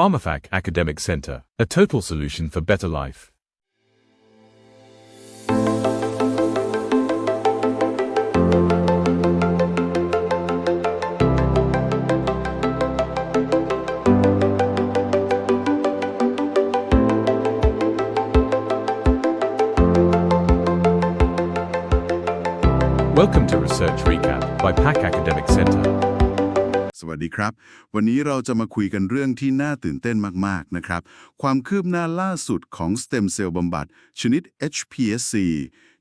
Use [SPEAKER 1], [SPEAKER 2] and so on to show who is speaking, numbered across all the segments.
[SPEAKER 1] PharmaFac Academic Center, a total solution for better life. Welcome to Research Recap by PAC Academic Center.
[SPEAKER 2] สวัสดีครับ วันนี้เราจะมาคุยกันเรื่องที่น่าตื่นเต้นมาก ๆ นะครับ ความคืบหน้าล่าสุดของสเต็มเซลล์บำบัดชนิด HPSC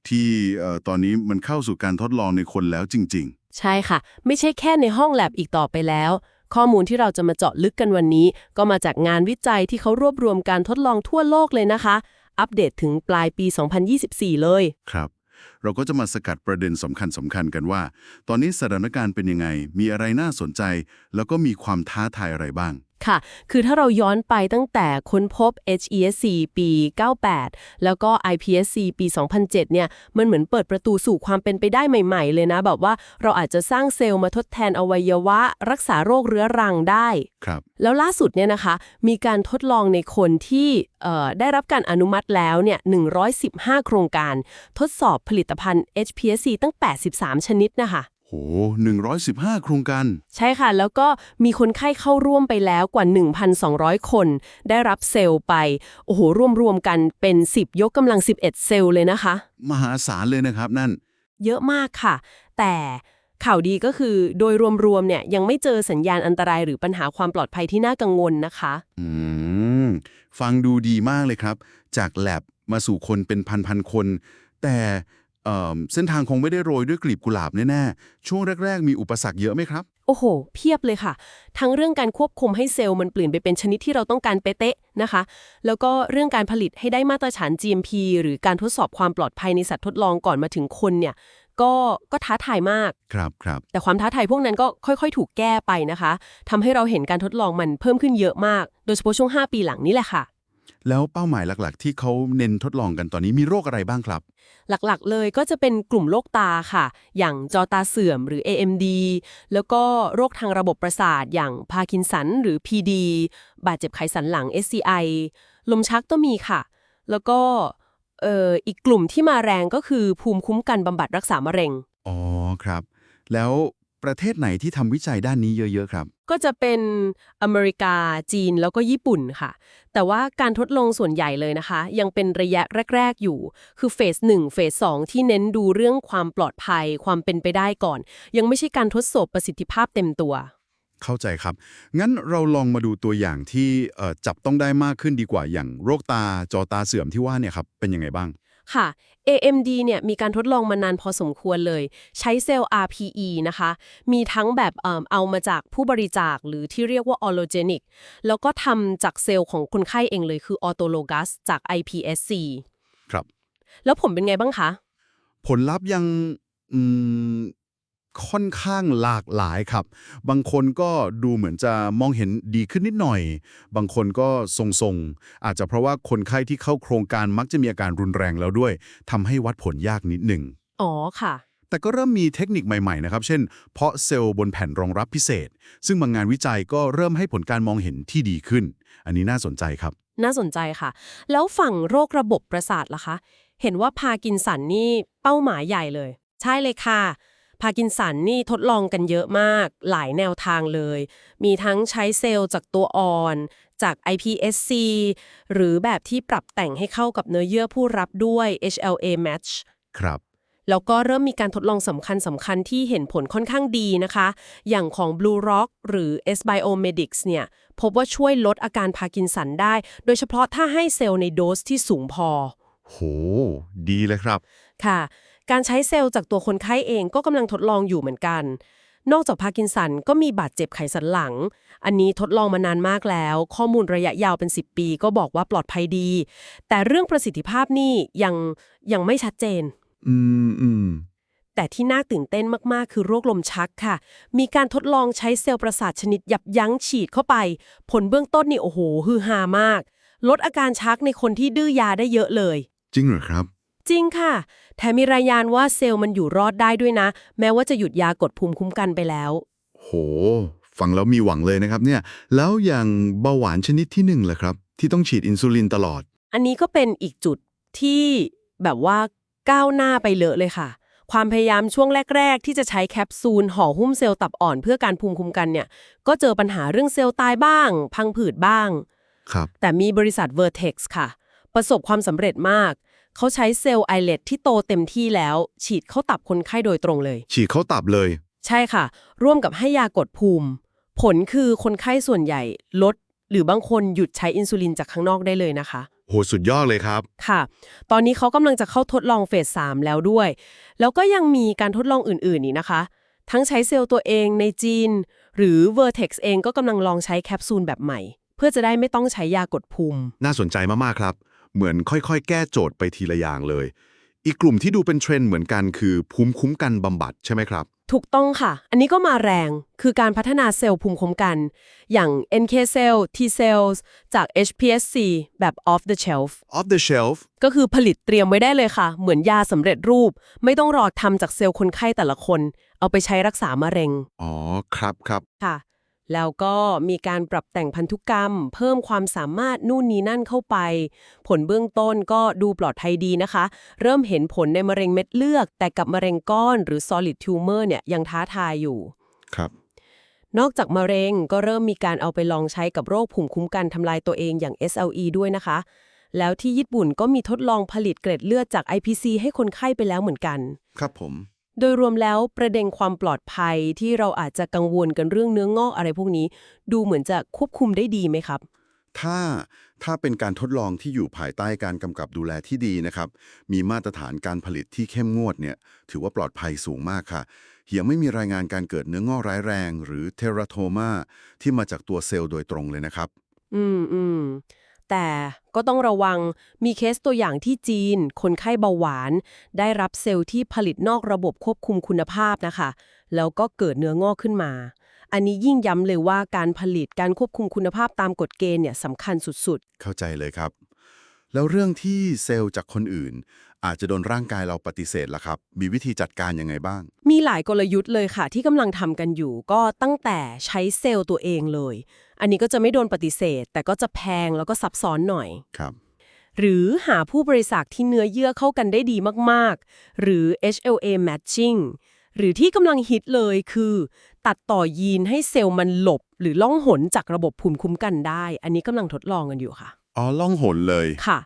[SPEAKER 2] ที่เอ่อตอนนี้มันเข้าสู่การทดลองในคนแล้วจริง
[SPEAKER 3] ใช่ค่ะ ไม่ใช่แค่ในห้องแลบอีกต่อไปแล้ว ข้อมูลที่เราจะมาเจาะลึกกันวันนี้ ก็มาจากงานวิจัยที่เขารวบรวมการทดลองทั่วโลกเลยนะคะ อัปเดตถึงปลายปี 2024 เลย
[SPEAKER 2] ๆครับเราก็จะมาสกัดประเด็นสำคัญสำคัญกันว่า ตอนนี้สถานการณ์เป็นยังไง มีอะไรน่าสนใจ แล้วก็มีความท้าทายอะไรบ้าง
[SPEAKER 3] ค่ะ คือถ้าเราย้อนไปตั้งแต่ค้นพบ HESC ปี 98 แล้วก็ iPSC ปี 2007 เนี่ย มันเหมือนเปิดประตูสู่ความเป็นไปได้ใหม่ ๆ เลยนะ แบบว่าเราอาจจะสร้างเซลล์มาทดแทนอวัยวะ รักษาโรคเรื้อรังได้
[SPEAKER 2] ครับ
[SPEAKER 3] แล้วล่าสุดเนี่ยนะคะ มีการทดลองในคนที่เอ่อได้รับการอนุมัติแล้วเนี่ย 115 โครงการ ทดสอบผลิตภัณฑ์ HPSC ตั้ง 83 ชนิดนะคะ
[SPEAKER 2] โห 115 โครงการ
[SPEAKER 3] ใช่ค่ะ แล้วก็มีคนไข้เข้าร่วมไปแล้วกว่า 1,200 คน ได้รับเซลล์ไป โอ้โห รวมๆกันเป็น 10 ยกกำลัง 11 เซลล์เลยนะคะ
[SPEAKER 2] มหาศาลเลยนะครับนั่น
[SPEAKER 3] เยอะมากค่ะ แต่ข่าวดีก็คือโดยรวมๆเนี่ยยังไม่เจอสัญญาณอันตรายหรือปัญหาความปลอดภัยที่น่ากังวลนะคะ
[SPEAKER 2] อืม ฟังดูดีมากเลยครับ จากแลบมาสู่คนเป็นพันๆคน แต่ เอ่อเส้นทางคงไม่ได้โรยด้วยกลีบกุหลาบแน่ๆ ช่วงแรก ๆ มีอุปสรรคเยอะไหมครับ
[SPEAKER 3] โอ้โห เพียบเลยค่ะ ทั้งเรื่องการควบคุมให้เซลล์มันเปลี่ยนไปเป็นชนิดที่เราต้องการเป๊ะๆนะคะ แล้วก็เรื่องการผลิตให้ได้มาตรฐาน GMP หรือการทดสอบความปลอดภัยในสัตว์ทดลองก่อนมาถึงคนเนี่ยก็ก็ท้าทายมาก
[SPEAKER 2] ครับครับ
[SPEAKER 3] แต่ความท้าทายพวกนั้นก็ค่อยๆ ถูกแก้ไปนะคะทำให้เราเห็นการทดลองมันเพิ่มขึ้นเยอะมาก โดยเฉพาะช่วง 5 ปีหลังนี้แหละค่ะ
[SPEAKER 2] แล้วเป้าหมายหลักๆ ที่เขาเน้นทดลองกันตอนนี้มีโรคอะไรบ้างครับ
[SPEAKER 3] หลักๆ เลยก็จะเป็นกลุ่มโรคตาค่ะ อย่างจอตาเสื่อมหรือ AMD แล้วก็โรคทางระบบประสาท อย่างพาร์กินสันหรือ PD บาดเจ็บไขสันหลัง SCI ลมชักก็มีค่ะ แล้วก็เอ่ออีกกลุ่มที่มาแรงก็คือภูมิคุ้มกันบำบัดรักษามะเร็ง
[SPEAKER 2] อ๋อครับ แล้ว ประเทศไหนที่ทำวิจัยด้านนี้เยอะ ๆ ครับ
[SPEAKER 3] ก็จะเป็นอเมริกาจีนแล้วก็ญี่ปุ่นค่ะ แต่ว่าการทดลองส่วนใหญ่เลยนะคะ ยังเป็นระยะแรก ๆ อยู่ คือเฟส1เฟส2ที่เน้นดูเรื่องความปลอดภัยความเป็นไปได้ก่อน ยังไม่ใช่การทดสอบประสิทธิภาพเต็มตัว
[SPEAKER 2] เข้าใจครับ งั้นเราลองมาดูตัวอย่างที่เอ่อจับต้องได้มากขึ้นดีกว่าอย่างโรคตาจอตาเสื่อมที่ว่าเนี่ยครับเป็นยังไงบ้าง
[SPEAKER 3] ค่ะ AMD เนี่ยมีการทดลองมานานพอสมควรเลย ใช้เซลล์ RPE นะคะ มีทั้งแบบเอิ่มเอามาจากผู้บริจาคหรือที่เรียกว่า allogenic แล้วก็ทำจากเซลล์ของคนไข้เองเลยคือ autologous จาก iPSC
[SPEAKER 2] ครับ
[SPEAKER 3] แล้วผมเป็นไงบ้างคะ
[SPEAKER 2] ผลลัพธ์ยังอืม ค่อนข้างหลากหลายครับ บางคนก็ดูเหมือนจะมองเห็นดีขึ้นนิดหน่อย บางคนก็ทรงๆ อาจจะเพราะว่าคนไข้ที่เข้าโครงการมักจะมีอาการรุนแรงแล้วด้วยทำให้วัดผลยากนิดหนึ่ง
[SPEAKER 3] อ๋อค่ะ
[SPEAKER 2] แต่ก็เริ่มมีเทคนิคใหม่ๆนะครับ เช่น เพาะเซลล์บนแผ่นรองรับพิเศษ ซึ่งบางงานวิจัยก็เริ่มให้ผลการมองเห็นที่ดีขึ้น อันนี้น่าสนใจครับ
[SPEAKER 3] น่าสนใจค่ะ แล้วฝั่งโรคระบบประสาทล่ะคะ เห็นว่าพาร์กินสันนี่เป้าหมายใหญ่เลย ใช่เลยค่ะ พาร์กินสันนี่ทดลองกันเยอะมาก หลายแนวทางเลย มีทั้งใช้เซลล์จากตัวอ่อน จาก iPSC หรือแบบที่ปรับแต่งให้เข้ากับเนื้อเยื่อผู้รับด้วย HLA match
[SPEAKER 2] ครับ
[SPEAKER 3] แล้วก็เริ่มมีการทดลองสำคัญสำคัญที่เห็นผลค่อนข้างดีนะคะ อย่างของ Blue Rock หรือ S Biomedics เนี่ย พบว่าช่วยลดอาการพาร์กินสันได้ โดยเฉพาะถ้าให้เซลล์ในโดสที่สูงพอ
[SPEAKER 2] โห ดีเลยครับ
[SPEAKER 3] ค่ะ การใช้เซลล์จากตัวคนไข้เองก็กำลังทดลองอยู่เหมือนกัน นอกจากพาร์กินสันก็มีบาดเจ็บไขสันหลัง อันนี้ทดลองมานานมากแล้ว ข้อมูลระยะยาวเป็น 10 ปี ก็บอกว่าปลอดภัยดี แต่เรื่องประสิทธิภาพนี่ยังยังไม่ชัดเจน
[SPEAKER 2] อืมอืม
[SPEAKER 3] แต่ที่น่าตื่นเต้นมาก ๆ คือโรคลมชักค่ะ มีการทดลองใช้เซลล์ประสาทชนิดยับยั้งฉีดเข้าไป ผลเบื้องต้นนี่โอ้โหฮือฮามาก ลดอาการชักในคนที่ดื้อยาได้เยอะเลย
[SPEAKER 2] จริงเหรอครับ
[SPEAKER 3] จริงค่ะ แถมมีรายงานว่าเซลล์มันอยู่รอดได้ด้วยนะ แม้ว่าจะหยุดยากดภูมิคุ้มกันไปแล้ว
[SPEAKER 2] โห ฟังแล้วมีหวังเลยนะครับเนี่ย แล้วอย่างเบาหวานชนิดที่หนึ่งล่ะครับ ที่ต้องฉีดอินซูลินตลอด
[SPEAKER 3] อันนี้ก็เป็นอีกจุดที่แบบว่าก้าวหน้าไปเลอะเลยค่ะ ความพยายามช่วงแรก ๆ ที่จะใช้แคปซูลห่อหุ้มเซลล์ตับอ่อนเพื่อการภูมิคุ้มกันเนี่ย ก็เจอปัญหาเรื่องเซลล์ตายบ้าง พังผืดบ้าง
[SPEAKER 2] ครับ
[SPEAKER 3] แต่มีบริษัท Vertex ค่ะ ประสบความสำเร็จมาก เขาใช้เซลล์ไอเลตที่โตเต็มที่แล้ว ฉีดเข้าตับคนไข้โดยตรงเลย
[SPEAKER 2] ฉีดเข้าตับเลย
[SPEAKER 3] ใช่ค่ะ ร่วมกับให้ยากดภูมิ ผลคือคนไข้ส่วนใหญ่ลด หรือบางคนหยุดใช้อินซูลินจากข้างนอกได้เลยนะคะ
[SPEAKER 2] โหสุดยอดเลยครับ
[SPEAKER 3] ค่ะ ตอนนี้เขากำลังจะเข้าทดลองเฟส 3 แล้วด้วย แล้วก็ยังมีการทดลองอื่นๆอีกนะคะ ทั้งใช้เซลล์ตัวเองในจีน หรือ Vertex เองก็กำลังลองใช้แคปซูลแบบใหม่ เพื่อจะได้ไม่ต้องใช้ยากดภูมิ
[SPEAKER 2] น่าสนใจมากๆครับ เหมือนค่อยๆ แก้โจทย์ไปทีละอย่างเลย อีกกลุ่มที่ดูเป็นเทรนด์เหมือนกันคือภูมิคุ้มกันบำบัดใช่ไหมครับ
[SPEAKER 3] ถูกต้องค่ะ อันนี้ก็มาแรง คือการพัฒนาเซลล์ภูมิคุ้มกัน อย่าง NK cell T cells จาก HPSC แบบ off the shelf
[SPEAKER 2] off the shelf
[SPEAKER 3] ก็คือผลิตเตรียมไว้ได้เลยค่ะ เหมือนยาสำเร็จรูป ไม่ต้องรอทำจากเซลล์คนไข้แต่ละคน เอาไปใช้รักษามะเร็ง
[SPEAKER 2] อ๋อ ครับครับ
[SPEAKER 3] ค่ะ แล้วก็มีการปรับแต่งพันธุกรรม เพิ่มความสามารถนู่นนี่นั่นเข้าไป ผลเบื้องต้นก็ดูปลอดภัยดีนะคะ เริ่มเห็นผลในมะเร็งเม็ดเลือดแต่กับมะเร็งก้อนหรือ solid tumor เนี่ยยังท้าทายอยู่
[SPEAKER 2] ครับ
[SPEAKER 3] นอกจากมะเร็งก็เริ่มมีการเอาไปลองใช้กับโรคภูมิคุ้มกันทำลายตัวเองอย่าง SLE ด้วยนะคะ แล้วที่ญี่ปุ่นก็มีทดลองผลิตเกล็ดเลือดจาก IPC ให้คนไข้ไปแล้วเหมือนกัน
[SPEAKER 2] ครับผม
[SPEAKER 3] โดยรวมแล้วประเด็นความปลอดภัยที่เราอาจจะกังวลกันเรื่องเนื้องอกอะไรพวกนี้ ดูเหมือนจะควบคุมได้ดีไหมครับ
[SPEAKER 2] ถ้าถ้าเป็นการทดลองที่อยู่ภายใต้การกำกับดูแลที่ดีนะครับ มีมาตรฐานการผลิตที่เข้มงวดเนี่ย ถือว่าปลอดภัยสูงมากค่ะยังไม่มีรายงานการเกิดเนื้องอกร้ายแรง หรือเทราโทมาที่มาจากตัวเซลล์โดยตรงเลยนะครับ
[SPEAKER 3] อืมอืม แต่ก็ต้องระวังมีเคสตัวอย่างที่จีน คนไข้เบาหวาน ได้รับเซลล์ที่ผลิตนอกระบบควบคุมคุณภาพนะคะ แล้วก็เกิดเนื้องอกขึ้นมา อันนี้ยิ่งย้ำเลยว่าการผลิตการควบคุมคุณภาพตามกฎเกณฑ์เนี่ยสำคัญสุดๆ
[SPEAKER 2] เข้าใจเลยครับ แล้วเรื่องที่เซลล์จากคนอื่น อาจจะโดนร่างกายเราปฏิเสธล่ะครับ มีวิธีจัดการยังไงบ้าง
[SPEAKER 3] ๆมีหลายกลยุทธ์เลยค่ะ ที่กำลังทำกันอยู่ ก็ตั้งแต่ใช้เซลล์ตัวเองเลย อันนี้ก็จะไม่โดนปฏิเสธ แต่ก็จะแพงแล้วก็ซับซ้อนหน่อย
[SPEAKER 2] ครับ
[SPEAKER 3] หรือหาผู้บริษัทที่เนื้อเยื่อเข้ากันได้ดีมากๆ หรือ HLA matching หรือที่กำลังฮิตเลยคือ ตัดต่อยีนให้เซลล์มันหลบ หรือล่องหนจากระบบภูมิคุ้มกันได้ อันนี้กำลังทดลองกันอยู่ค่ะ
[SPEAKER 2] อ๋อล่องหนเลย
[SPEAKER 3] ค่ะ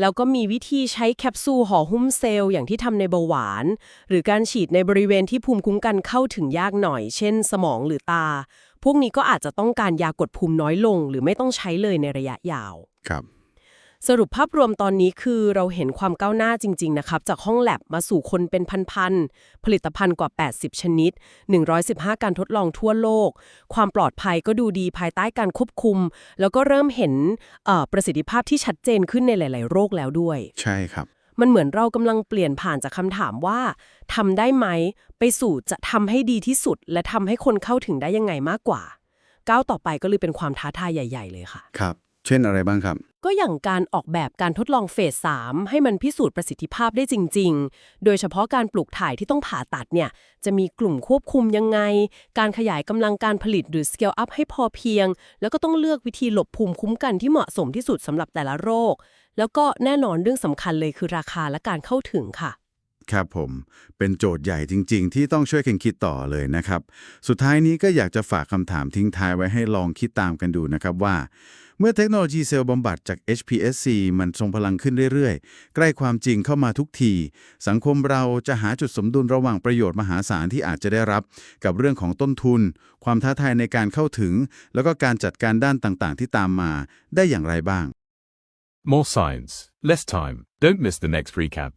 [SPEAKER 3] แล้วก็มีวิธีใช้แคปซูลห่อหุ้มเซลล์อย่างที่ทำในเบาหวาน หรือการฉีดในบริเวณที่ภูมิคุ้มกันเข้าถึงยากหน่อย เช่น สมองหรือตา พวกนี้ก็อาจจะต้องการยากดภูมิน้อยลง หรือไม่ต้องใช้เลยในระยะยาว
[SPEAKER 2] ครับ
[SPEAKER 3] สรุปภาพรวมตอนนี้คือเราเห็นความก้าวหน้าจริง ๆ นะครับ จากห้องแลบมาสู่คนเป็นพันๆผลิตภัณฑ์กว่า 80 ชนิด 115 การทดลองทั่วโลก ความปลอดภัยก็ดูดีภายใต้การควบคุม แล้วก็เริ่มเห็นเอ่อประสิทธิภาพที่ชัดเจนขึ้นในหลาย ๆ โรคแล้วด้วย
[SPEAKER 2] ใช่ครับ
[SPEAKER 3] มันเหมือนเรากำลังเปลี่ยนผ่านจากคำถามว่าทำได้ไหม ไปสู่จะทำให้ดีที่สุด และทำให้คนเข้าถึงได้ยังไงมากกว่าก้าวต่อไปก็เลยเป็นความท้าทายใหญ่ ๆ เลยค่ะ
[SPEAKER 2] ครับ เช่นอะไรบ้างครับ
[SPEAKER 3] ก็อย่างการออกแบบการทดลองเฟส3ให้มันพิสูจน์ประสิทธิภาพได้จริง ๆ โดยเฉพาะการปลูกถ่ายที่ต้องผ่าตัดเนี่ย จะมีกลุ่มควบคุมยังไง การขยายกำลังการผลิตหรือ scale up ให้พอเพียง แล้วก็ต้องเลือกวิธีหลบภูมิคุ้มกันที่เหมาะสมที่สุดสำหรับแต่ละโรค แล้วก็แน่นอนเรื่องสำคัญเลยคือราคาและการเข้าถึงค่ะ
[SPEAKER 2] ครับผม เป็นโจทย์ใหญ่จริง ๆ ที่ต้องช่วยกันคิดต่อเลยนะครับ สุดท้ายนี้ก็อยากจะฝากคำถามทิ้งท้ายไว้ให้ลองคิดตามกันดูนะครับว่า เมื่อเทคโนโลยีเซลล์บำบัดจาก HPSC มันทรงพลังขึ้นเรื่อยๆ ใกล้ความจริงเข้ามาทุกที สังคมเราจะหาจุดสมดุลระหว่างประโยชน์มหาศาลที่อาจจะได้รับ กับเรื่องของต้นทุน ความท้าทายในการเข้าถึง แล้วก็การจัดการด้านต่างๆ ที่ตามมาได้อย่างไรบ้าง
[SPEAKER 1] More science, less time. Don't miss the next recap.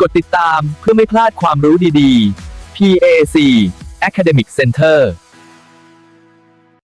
[SPEAKER 4] กดติดตามเพื่อไม่พลาดความรู้ดีๆ PAC Academic Center